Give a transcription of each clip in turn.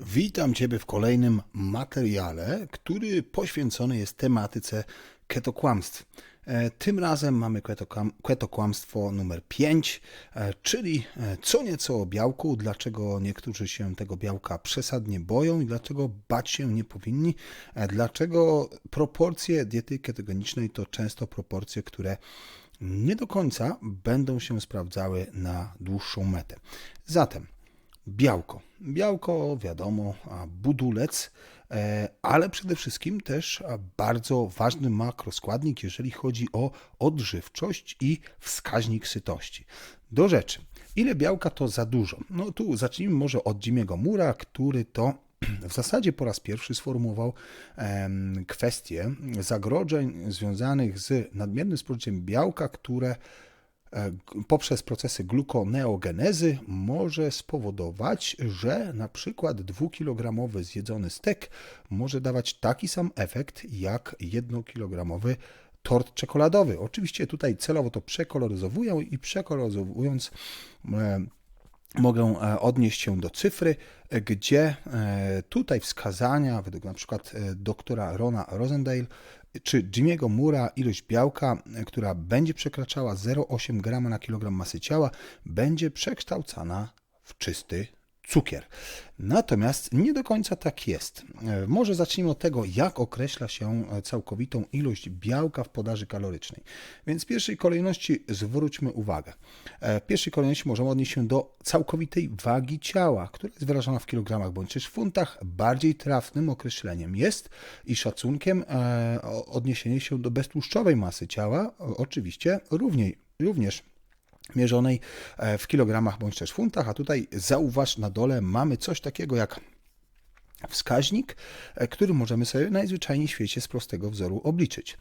Witam Ciebie w kolejnym materiale, który poświęcony jest tematyce ketokłamstw. E, Tym razem mamy ketokłam- ketokłamstwo numer 5, e, czyli e, co nieco o białku, dlaczego niektórzy się tego białka przesadnie boją i dlaczego bać się nie powinni, dlaczego proporcje diety ketogenicznej to często proporcje, które nie do końca będą się sprawdzały na dłuższą metę. Zatem Białko. Białko, wiadomo, budulec, e, ale przede wszystkim też bardzo ważny makroskładnik, jeżeli chodzi o odżywczość i wskaźnik sytości. Do rzeczy. Ile białka to za dużo? No tu zacznijmy może od Jimiego Mura, który to w zasadzie po raz pierwszy sformułował kwestię zagrożeń związanych z nadmiernym spożyciem białka, które poprzez procesy glukoneogenezy może spowodować, że na przykład dwukilogramowy zjedzony stek może dawać taki sam efekt jak jednokilogramowy tort czekoladowy. Oczywiście tutaj celowo to przekoloryzowuję i przekoloryzowując e, mogę e, odnieść się do cyfry, e, gdzie e, tutaj wskazania, według na przykład e, doktora Rona Rosendale czy Jimmy'ego Mura, ilość białka, która będzie przekraczała 0,8 g na kilogram masy ciała, będzie przekształcana w czysty cukier. Natomiast nie do końca tak jest. E, Może zacznijmy od tego, jak określa się e, całkowitą ilość białka w podaży kalorycznej. Więc w pierwszej kolejności zwróćmy uwagę. E, W pierwszej kolejności możemy odnieść się do całkowitej wagi ciała, która jest wyrażona w kilogramach bądź też w funtach. Bardziej trafnym określeniem jest i szacunkiem odniesienie się do beztłuszczowej masy ciała, oczywiście również mierzonej e, w kilogramach bądź też funtach, a tutaj zauważ na dole mamy coś takiego jak wskaźnik, e, który możemy sobie najzwyczajniej w świecie z prostego wzoru obliczyć.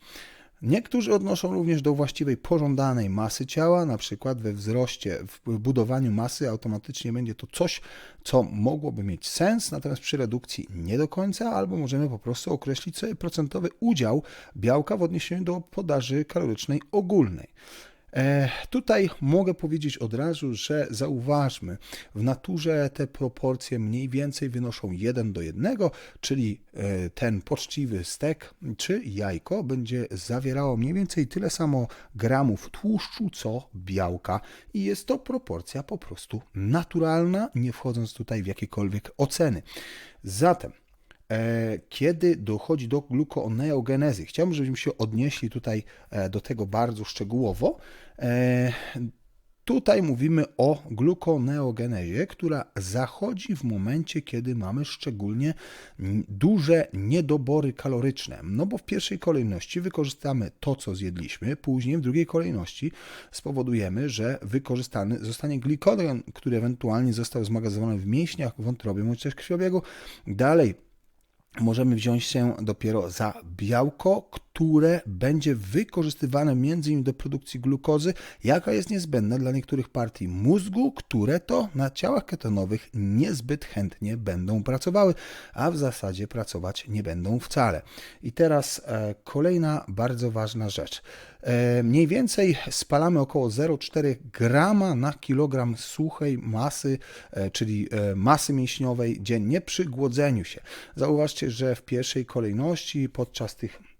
Niektórzy odnoszą również do właściwej pożądanej masy ciała, na przykład we wzroście, w budowaniu masy automatycznie będzie to coś, co mogłoby mieć sens, natomiast przy redukcji nie do końca, albo możemy po prostu określić sobie procentowy udział białka w odniesieniu do podaży kalorycznej ogólnej. E, Tutaj mogę powiedzieć od razu, że zauważmy, w naturze te proporcje mniej więcej wynoszą 1 do 1, czyli e, ten poczciwy stek czy jajko będzie zawierało mniej więcej tyle samo gramów tłuszczu, co białka i jest to proporcja po prostu naturalna, nie wchodząc tutaj w jakiekolwiek oceny. Zatem kiedy dochodzi do glukoneogenezy. Chciałbym, żebyśmy się odnieśli tutaj e, do tego bardzo szczegółowo. E, Tutaj mówimy o glukoneogenezie, która zachodzi w momencie, kiedy mamy szczególnie duże niedobory kaloryczne. No bo w pierwszej kolejności wykorzystamy to, co zjedliśmy, później w drugiej kolejności spowodujemy, że wykorzystany zostanie glikogen, który ewentualnie został zmagazynowany w mięśniach, wątrobie bądź też krwiobiegu. Dalej możemy wziąć się dopiero za białko, które będzie wykorzystywane m.in. do produkcji glukozy, jaka jest niezbędna dla niektórych partii mózgu, które to na ciałach ketonowych niezbyt chętnie będą pracowały, a w zasadzie pracować nie będą wcale. I teraz e, kolejna bardzo ważna rzecz. E, mniej więcej spalamy około 0,4 grama na kilogram suchej masy, e, czyli e, masy mięśniowej dziennie przy głodzeniu się. Zauważcie, że w pierwszej kolejności podczas tych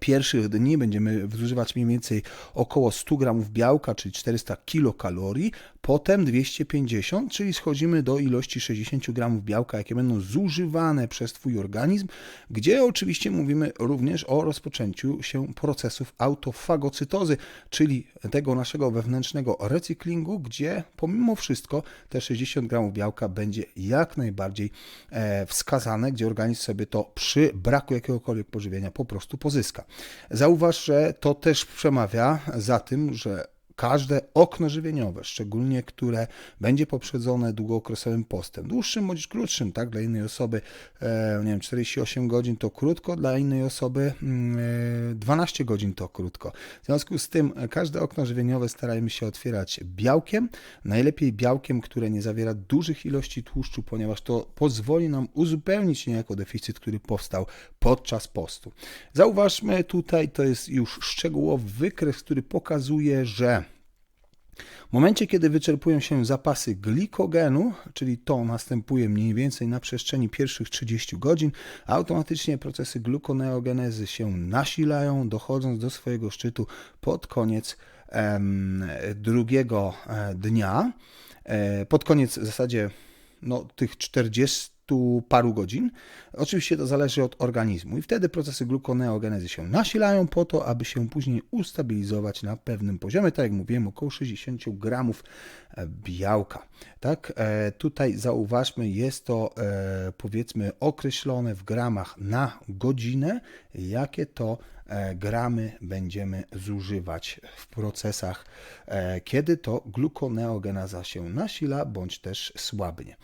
pierwszych dni będziemy zużywać mniej więcej około 100 gramów białka, czyli 400 kilokalorii, potem 250, czyli schodzimy do ilości 60 gramów białka, jakie będą zużywane przez Twój organizm, gdzie oczywiście mówimy również o rozpoczęciu się procesów autofagocytozy, czyli tego naszego wewnętrznego recyklingu, gdzie pomimo wszystko te 60 gramów białka będzie jak najbardziej e, wskazane, gdzie organizm sobie to przy braku jakiegokolwiek pożywienia po prostu pozyska. Zauważ, że to też przemawia za tym, że każde okno żywieniowe, szczególnie które będzie poprzedzone długookresowym postem, dłuższym bądź krótszym, tak, dla innej osoby, e, nie wiem, 48 godzin to krótko, dla innej osoby mm, e, 12 godzin to krótko. W związku z tym e, każde okno żywieniowe starajmy się otwierać białkiem, najlepiej białkiem, które nie zawiera dużych ilości tłuszczu, ponieważ to pozwoli nam uzupełnić niejako deficyt, który powstał podczas postu. Zauważmy tutaj, to jest już szczegółowy wykres, który pokazuje, że W momencie, kiedy wyczerpują się zapasy glikogenu, czyli to następuje mniej więcej na przestrzeni pierwszych 30 godzin, automatycznie procesy glukoneogenezy się nasilają, dochodząc do swojego szczytu pod koniec em, drugiego e, dnia. E, pod koniec w zasadzie no, tych 40 paru godzin. Oczywiście to zależy od organizmu i wtedy procesy glukoneogenezy się nasilają po to, aby się później ustabilizować na pewnym poziomie, tak jak mówiłem, około 60 gramów e, białka. Tak, e, tutaj zauważmy, jest to e, powiedzmy określone w gramach na godzinę, jakie to gramy będziemy zużywać w procesach, kiedy to glukoneogenaza się nasila bądź też słabnie.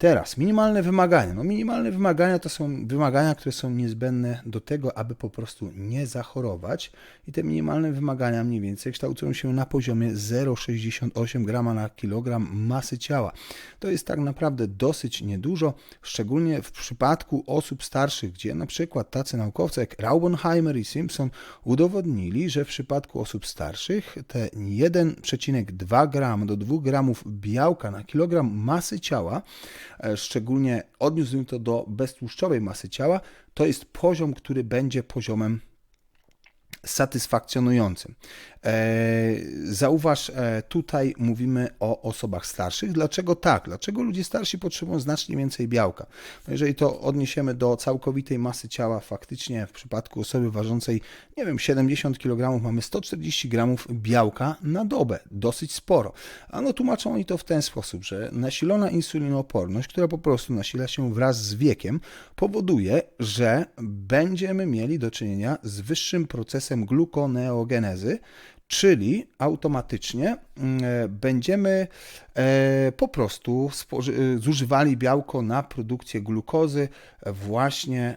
Teraz, minimalne wymagania. No, minimalne wymagania to są wymagania, które są niezbędne do tego, aby po prostu nie zachorować. I te minimalne wymagania mniej więcej kształtują się na poziomie 0,68 g na kilogram masy ciała. To jest tak naprawdę dosyć niedużo, szczególnie w przypadku osób starszych, gdzie na przykład tacy naukowcy jak Raubenheimer i Simpson udowodnili, że w przypadku osób starszych te 1,2 g do 2 g białka na kilogram masy ciała szczególnie odniósł to do beztłuszczowej masy ciała, to jest poziom, który będzie poziomem satysfakcjonującym. E, zauważ, e, tutaj mówimy o osobach starszych. Dlaczego tak? Dlaczego ludzie starsi potrzebują znacznie więcej białka? No jeżeli to odniesiemy do całkowitej masy ciała, faktycznie w przypadku osoby ważącej, nie wiem, 70 kg mamy 140 g białka na dobę. Dosyć sporo. A no tłumaczą oni to w ten sposób, że nasilona insulinooporność, która po prostu nasila się wraz z wiekiem, powoduje, że będziemy mieli do czynienia z wyższym procesem glukoneogenezy, czyli automatycznie mm, e, będziemy e, po prostu e, zużywali białko na produkcję glukozy. Właśnie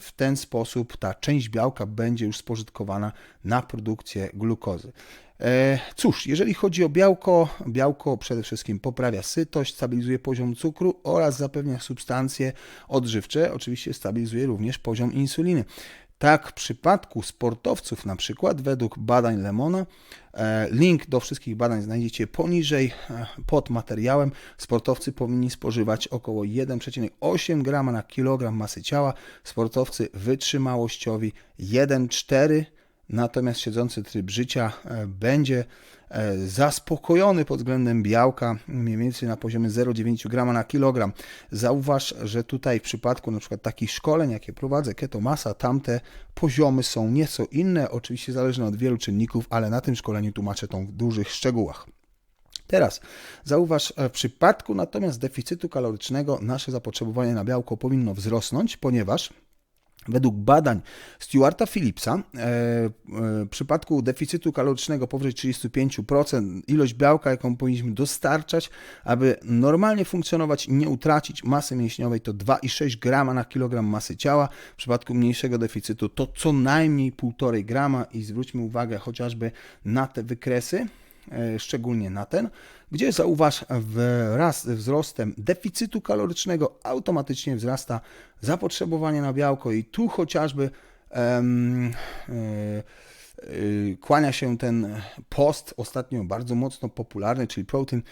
w ten sposób ta część białka będzie już spożytkowana na produkcję glukozy. Cóż, jeżeli chodzi o białko, białko przede wszystkim poprawia sytość, stabilizuje poziom cukru oraz zapewnia substancje odżywcze. Oczywiście stabilizuje również poziom insuliny. Tak w przypadku sportowców, na przykład według badań Lemona, e, link do wszystkich badań znajdziecie poniżej e, pod materiałem. Sportowcy powinni spożywać około 1,8 g na kilogram masy ciała, sportowcy wytrzymałościowi 1,4 natomiast siedzący tryb życia e, będzie zaspokojony pod względem białka mniej więcej na poziomie 0,9 g na kilogram. Zauważ, że tutaj w przypadku na przykład takich szkoleń, jakie prowadzę, ketomasa, tamte poziomy są nieco inne, oczywiście zależne od wielu czynników, ale na tym szkoleniu tłumaczę to w dużych szczegółach. Teraz zauważ, e, w przypadku natomiast deficytu kalorycznego nasze zapotrzebowanie na białko powinno wzrosnąć, ponieważ Według badań Stewarta Phillipsa, e, e, w przypadku deficytu kalorycznego powyżej 35%, ilość białka, jaką powinniśmy dostarczać, aby normalnie funkcjonować i nie utracić masy mięśniowej, to 2,6 grama na kilogram masy ciała. W przypadku mniejszego deficytu to co najmniej 1,5 grama i zwróćmy uwagę chociażby na te wykresy. E, szczególnie na ten, gdzie zauważ wraz ze wzrostem deficytu kalorycznego automatycznie wzrasta zapotrzebowanie na białko i tu chociażby um, kłania się ten post ostatnio bardzo mocno popularny, czyli Protein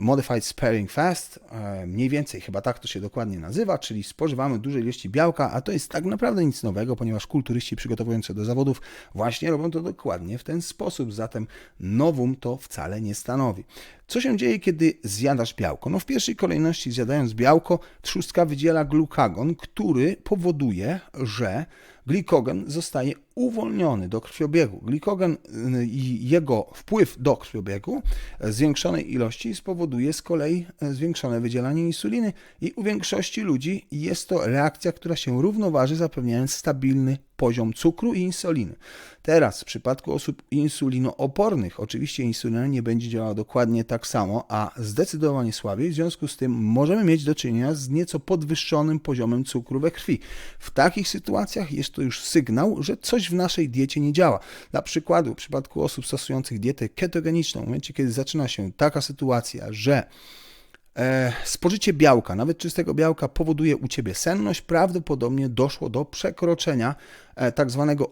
modified Sparing Fast, e, mniej więcej chyba tak to się dokładnie nazywa, czyli spożywamy duże ilości białka, a to jest tak naprawdę nic nowego, ponieważ kulturyści przygotowujący do zawodów właśnie robią to dokładnie w ten sposób, zatem nowum to wcale nie stanowi. Co się dzieje, kiedy zjadasz białko? No w pierwszej kolejności zjadając białko, trzustka wydziela glukagon, który powoduje, że glikogen zostaje uwolniony do krwiobiegu. Glikogen y, i jego wpływ do krwiobiegu zwiększonej ilości spowoduje z kolei e, zwiększone wydzielanie insuliny i u większości ludzi jest to reakcja, która się równoważy, zapewniając stabilny poziom cukru i insuliny. Teraz w przypadku osób insulinoopornych oczywiście insulina nie będzie działała dokładnie tak samo, a zdecydowanie słabiej, w związku z tym możemy mieć do czynienia z nieco podwyższonym poziomem cukru we krwi. W takich sytuacjach jest to już sygnał, że coś w naszej diecie nie działa. Dla przykładu w przypadku osób stosujących dietę ketogeniczną, w momencie kiedy zaczyna się taka sytuacja, że spożycie białka, nawet czystego białka, powoduje u ciebie senność. Prawdopodobnie doszło do przekroczenia e, tak zwanego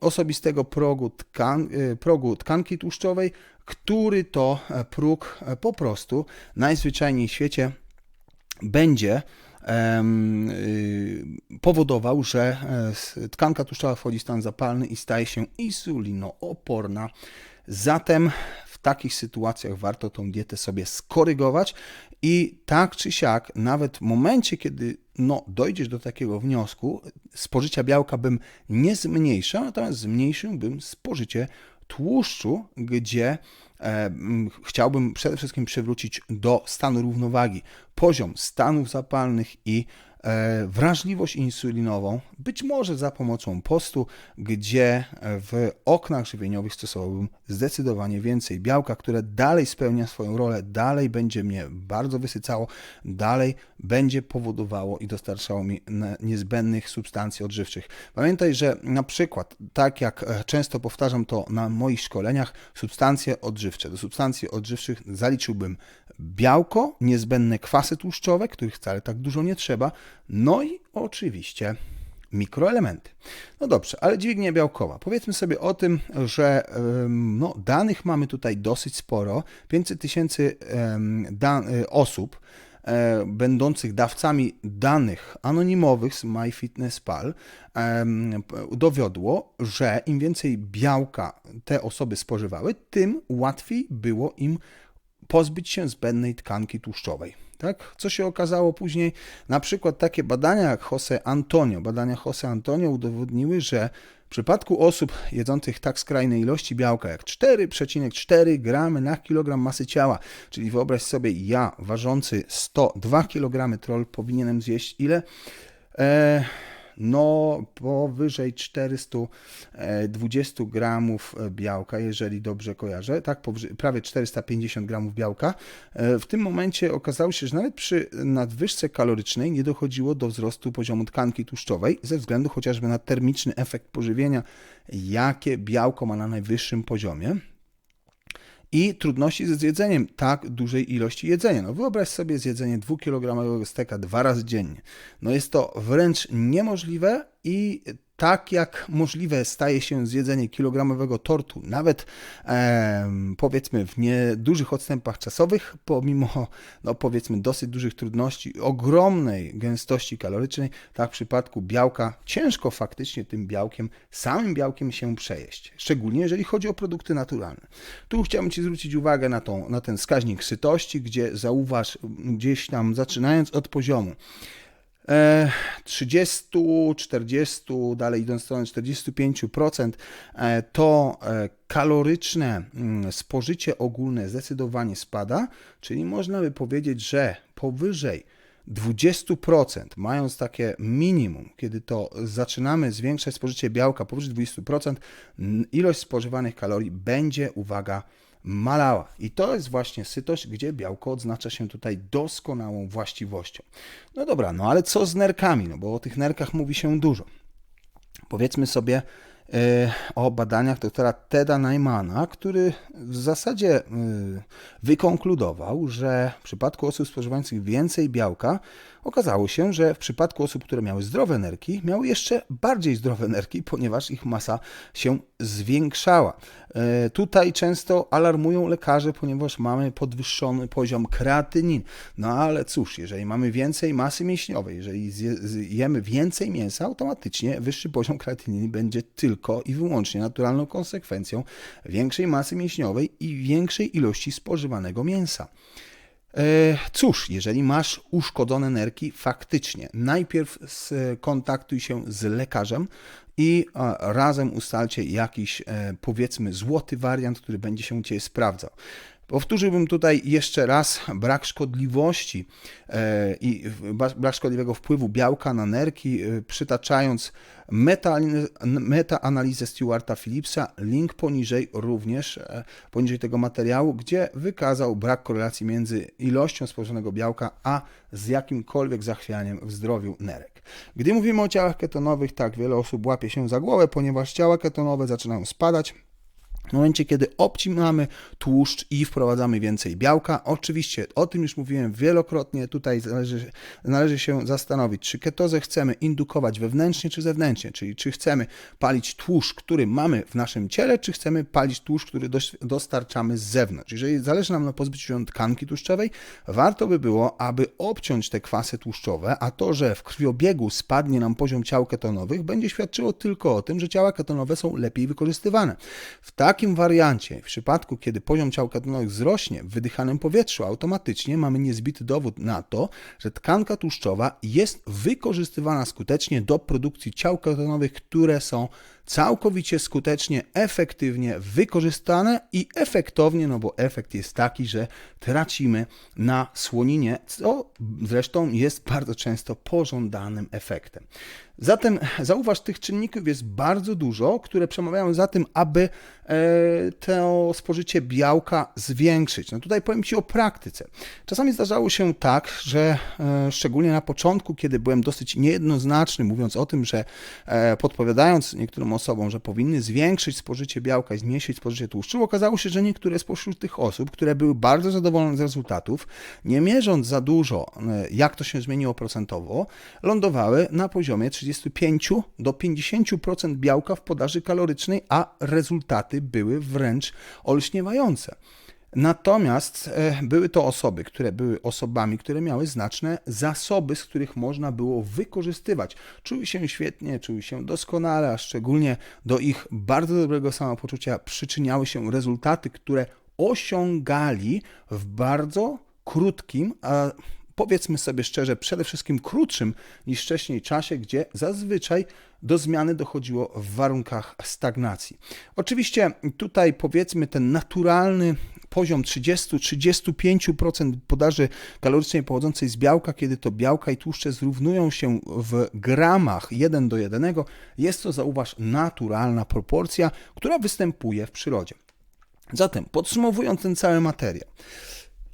osobistego progu, tkan, e, progu tkanki tłuszczowej, który to e, próg e, po prostu najzwyczajniej w świecie będzie y, powodował, że e, tkanka tłuszczowa wchodzi w stan zapalny i staje się insulinooporna. Zatem takich sytuacjach warto tą dietę sobie skorygować. I tak czy siak, nawet w momencie, kiedy no, dojdziesz do takiego wniosku, spożycia białka bym nie zmniejszał, natomiast zmniejszyłbym spożycie tłuszczu, gdzie e, chciałbym przede wszystkim przywrócić do stanu równowagi poziom stanów zapalnych i wrażliwość insulinową, być może za pomocą postu, gdzie w oknach żywieniowych stosowałbym zdecydowanie więcej białka, które dalej spełnia swoją rolę, dalej będzie mnie bardzo wysycało, dalej będzie powodowało i dostarczało mi niezbędnych substancji odżywczych. Pamiętaj, że na przykład, tak jak e, często powtarzam to na moich szkoleniach, substancje odżywcze. Do substancji odżywczych zaliczyłbym białko, niezbędne kwasy tłuszczowe, których wcale tak dużo nie trzeba, no i oczywiście mikroelementy. No dobrze, ale dźwignia białkowa. Powiedzmy sobie o tym, że no, danych mamy tutaj dosyć sporo. 500 tysięcy e, osób e, będących dawcami danych anonimowych z MyFitnessPal dowiodło, że im więcej białka te osoby spożywały, tym łatwiej było im pozbyć się zbędnej tkanki tłuszczowej. Tak? Co się okazało później? Na przykład takie badania jak Jose Antonio, badania Jose Antonio udowodniły, że w przypadku osób jedzących tak skrajne ilości białka jak 4,4 gramy na kilogram masy ciała, czyli wyobraź sobie ja ważący 102 kg troll powinienem zjeść ile? E, no, powyżej 420 gramów białka, jeżeli dobrze kojarzę, tak, prawie 450 gramów białka. E, W tym momencie okazało się, że nawet przy nadwyżce kalorycznej nie dochodziło do wzrostu poziomu tkanki tłuszczowej, ze względu chociażby na termiczny efekt pożywienia, jakie białko ma na najwyższym poziomie i trudności ze zjedzeniem tak dużej ilości jedzenia. No wyobraź sobie zjedzenie 2-kilogramowego steka dwa razy dziennie. No jest to wręcz niemożliwe i tak jak możliwe staje się zjedzenie kilogramowego tortu, nawet em, powiedzmy w niedużych odstępach czasowych, pomimo no, powiedzmy dosyć dużych trudności, ogromnej gęstości kalorycznej, tak w przypadku białka ciężko faktycznie tym białkiem, samym białkiem się przejeść, szczególnie jeżeli chodzi o produkty naturalne. Tu chciałbym Ci zwrócić uwagę na, tą, na ten wskaźnik sytości, gdzie zauważ gdzieś tam zaczynając od poziomu e, 30, 40, dalej idąc w stronę 45%, e, to e, kaloryczne mm, spożycie ogólne zdecydowanie spada, czyli można by powiedzieć, że powyżej 20%, mając takie minimum, kiedy to zaczynamy zwiększać spożycie białka powyżej 20%, n- ilość spożywanych kalorii będzie, uwaga, malała. I to jest właśnie sytość, gdzie białko odznacza się tutaj doskonałą właściwością. No dobra, no ale co z nerkami? No bo o tych nerkach mówi się dużo. Powiedzmy sobie e, o badaniach doktora Teda Neimana, który w zasadzie e, wykonkludował, że w przypadku osób spożywających więcej białka okazało się, że w przypadku osób, które miały zdrowe nerki, miały jeszcze bardziej zdrowe nerki, ponieważ ich masa się zwiększała. E, Tutaj często alarmują lekarze, ponieważ mamy podwyższony poziom kreatynin. No ale cóż, jeżeli mamy więcej masy mięśniowej, jeżeli zje- zjemy więcej mięsa, automatycznie wyższy poziom kreatyniny będzie tylko i wyłącznie naturalną konsekwencją większej masy mięśniowej i większej ilości spożywanego mięsa. E, Cóż, jeżeli masz uszkodzone nerki, faktycznie najpierw skontaktuj się z lekarzem i razem ustalcie jakiś, e, powiedzmy, złoty wariant, który będzie się u Ciebie sprawdzał. Powtórzyłbym tutaj jeszcze raz brak szkodliwości e, i brak szkodliwego wpływu białka na nerki, e, przytaczając meta- metaanalizę Stewarta Phillipsa, link poniżej również, e, poniżej tego materiału, gdzie wykazał brak korelacji między ilością spożywanego białka, a z jakimkolwiek zachwianiem w zdrowiu nerek. Gdy mówimy o ciałach ketonowych, tak wiele osób łapie się za głowę, ponieważ ciała ketonowe zaczynają spadać, W momencie, kiedy obcinamy tłuszcz i wprowadzamy więcej białka, oczywiście o tym już mówiłem wielokrotnie, tutaj należy, należy się zastanowić, czy ketozę chcemy indukować wewnętrznie czy zewnętrznie, czyli czy chcemy palić tłuszcz, który mamy w naszym ciele, czy chcemy palić tłuszcz, który dostarczamy z zewnątrz. Jeżeli zależy nam na pozbyciu się tkanki tłuszczowej, warto by było, aby obciąć te kwasy tłuszczowe, a to, że w krwiobiegu spadnie nam poziom ciał ketonowych, będzie świadczyło tylko o tym, że ciała ketonowe są lepiej wykorzystywane. W tak takim wariancie, w przypadku kiedy poziom ciał ketonowych wzrośnie w wydychanym powietrzu, automatycznie mamy niezbity dowód na to, że tkanka tłuszczowa jest wykorzystywana skutecznie do produkcji ciał ketonowych, które są całkowicie skutecznie, efektywnie wykorzystane i efektownie, no bo efekt jest taki, że tracimy na słoninie, co zresztą jest bardzo często pożądanym efektem. Zatem zauważ, tych czynników jest bardzo dużo, które przemawiają za tym, aby e, to spożycie białka zwiększyć. No tutaj powiem Ci o praktyce. Czasami zdarzało się tak, że e, szczególnie na początku, kiedy byłem dosyć niejednoznaczny, mówiąc o tym, że e, podpowiadając niektórym osobom, że powinny zwiększyć spożycie białka i zmniejszyć spożycie tłuszczu, okazało się, że niektóre spośród tych osób, które były bardzo zadowolone z rezultatów, nie mierząc za dużo, jak to się zmieniło procentowo, lądowały na poziomie 30 35 do 50% białka w podaży kalorycznej, a rezultaty były wręcz olśniewające. Natomiast e, były to osoby, które były osobami, które miały znaczne zasoby, z których można było wykorzystywać. Czuły się świetnie, czuły się doskonale, a szczególnie do ich bardzo dobrego samopoczucia przyczyniały się rezultaty, które osiągali w bardzo krótkim, a powiedzmy sobie szczerze, przede wszystkim krótszym niż wcześniej czasie, gdzie zazwyczaj do zmiany dochodziło w warunkach stagnacji. Oczywiście tutaj powiedzmy ten naturalny poziom 30-35% podaży kalorycznej pochodzącej z białka, kiedy to białka i tłuszcze zrównują się w gramach 1 do 1, jest to zauważ naturalna proporcja, która występuje w przyrodzie. Zatem podsumowując ten cały materiał,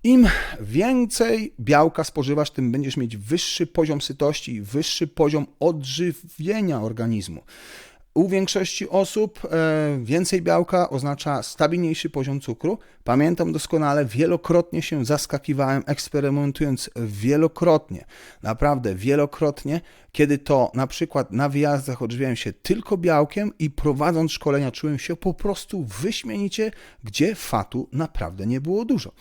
im więcej białka spożywasz, tym będziesz mieć wyższy poziom sytości, wyższy poziom odżywienia organizmu. U większości osób e, więcej białka oznacza stabilniejszy poziom cukru. Pamiętam doskonale, wielokrotnie się zaskakiwałem, eksperymentując wielokrotnie, naprawdę wielokrotnie, kiedy to na przykład na wyjazdach odżywiałem się tylko białkiem i prowadząc szkolenia czułem się po prostu wyśmienicie, gdzie fatu naprawdę nie było dużo.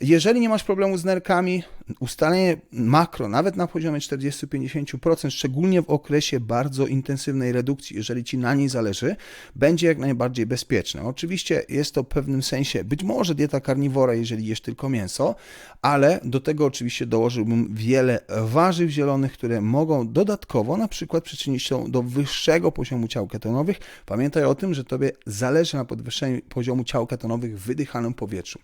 Jeżeli nie masz problemu z nerkami, ustalenie makro, nawet na poziomie 40-50%, szczególnie w okresie bardzo intensywnej redukcji, jeżeli ci na niej zależy, będzie jak najbardziej bezpieczne. Oczywiście jest to w pewnym sensie być może dieta karniwora, jeżeli jesz tylko mięso, ale do tego oczywiście dołożyłbym wiele warzyw zielonych, które mogą dodatkowo na przykład przyczynić się do wyższego poziomu ciał ketonowych. Pamiętaj o tym, że tobie zależy na podwyższeniu poziomu ciał ketonowych w wydychanym powietrzu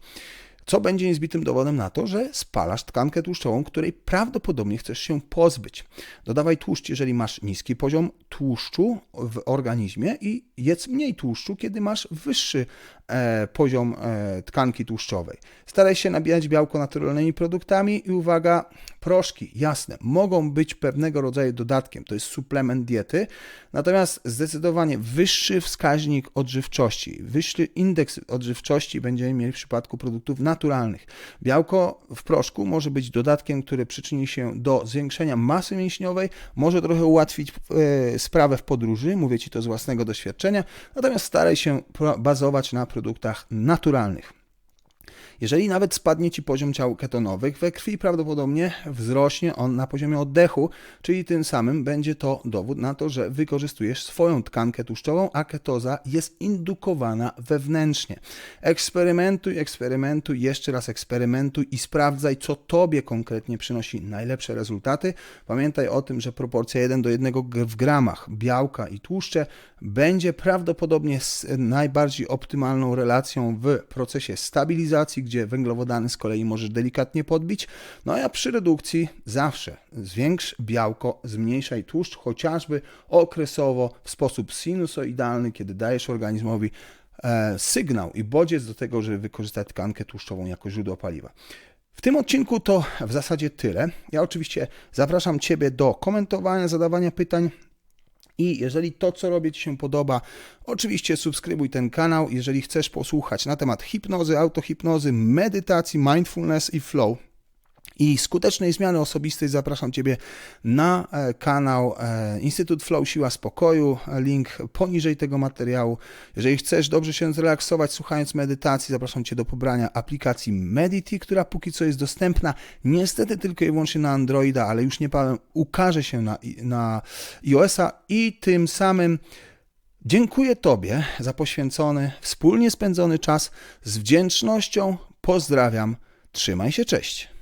co będzie niezbitym dowodem na to, że spalasz tkankę tłuszczową, której prawdopodobnie chcesz się pozbyć. Dodawaj tłuszcz, jeżeli masz niski poziom tłuszczu w organizmie i jedz mniej tłuszczu, kiedy masz wyższy e, poziom e, tkanki tłuszczowej. Staraj się nabijać białko naturalnymi produktami i uwaga, proszki, jasne, mogą być pewnego rodzaju dodatkiem, to jest suplement diety, natomiast zdecydowanie wyższy wskaźnik odżywczości, wyższy indeks odżywczości będziemy mieli w przypadku produktów naturalnych. Białko w proszku może być dodatkiem, który przyczyni się do zwiększenia masy mięśniowej, może trochę ułatwić e, sprawę w podróży, mówię Ci to z własnego doświadczenia, natomiast staraj się bazować na produktach naturalnych. Jeżeli nawet spadnie Ci poziom ciał ketonowych, we krwi prawdopodobnie wzrośnie on na poziomie oddechu, czyli tym samym będzie to dowód na to, że wykorzystujesz swoją tkankę tłuszczową, a ketoza jest indukowana wewnętrznie. Eksperymentuj, eksperymentuj, jeszcze raz eksperymentuj i sprawdzaj, co Tobie konkretnie przynosi najlepsze rezultaty. Pamiętaj o tym, że proporcja 1 do 1 w gramach białka i tłuszcze będzie prawdopodobnie najbardziej optymalną relacją w procesie stabilizacji, gdzie węglowodany z kolei możesz delikatnie podbić. No a przy redukcji zawsze zwiększ białko, zmniejszaj tłuszcz, chociażby okresowo w sposób sinusoidalny, kiedy dajesz organizmowi e, sygnał i bodziec do tego, żeby wykorzystać tkankę tłuszczową jako źródło paliwa. W tym odcinku to w zasadzie tyle. Ja oczywiście zapraszam Ciebie do komentowania, zadawania pytań I jeżeli to, co robię, Ci się podoba, oczywiście subskrybuj ten kanał. Jeżeli chcesz posłuchać na temat hipnozy, autohipnozy, medytacji, mindfulness i flow, i skutecznej zmiany osobistej zapraszam Ciebie na e, kanał e, Instytut Flow Siła Spokoju. Link poniżej tego materiału. Jeżeli chcesz dobrze się zrelaksować słuchając medytacji, zapraszam Cię do pobrania aplikacji Medity, która póki co jest dostępna niestety tylko i wyłącznie na Androida, ale już niebawem ukaże się na, na iOS-a i tym samym Dziękuję Tobie za poświęcony, wspólnie spędzony czas. Z wdzięcznością pozdrawiam. Trzymaj się, cześć.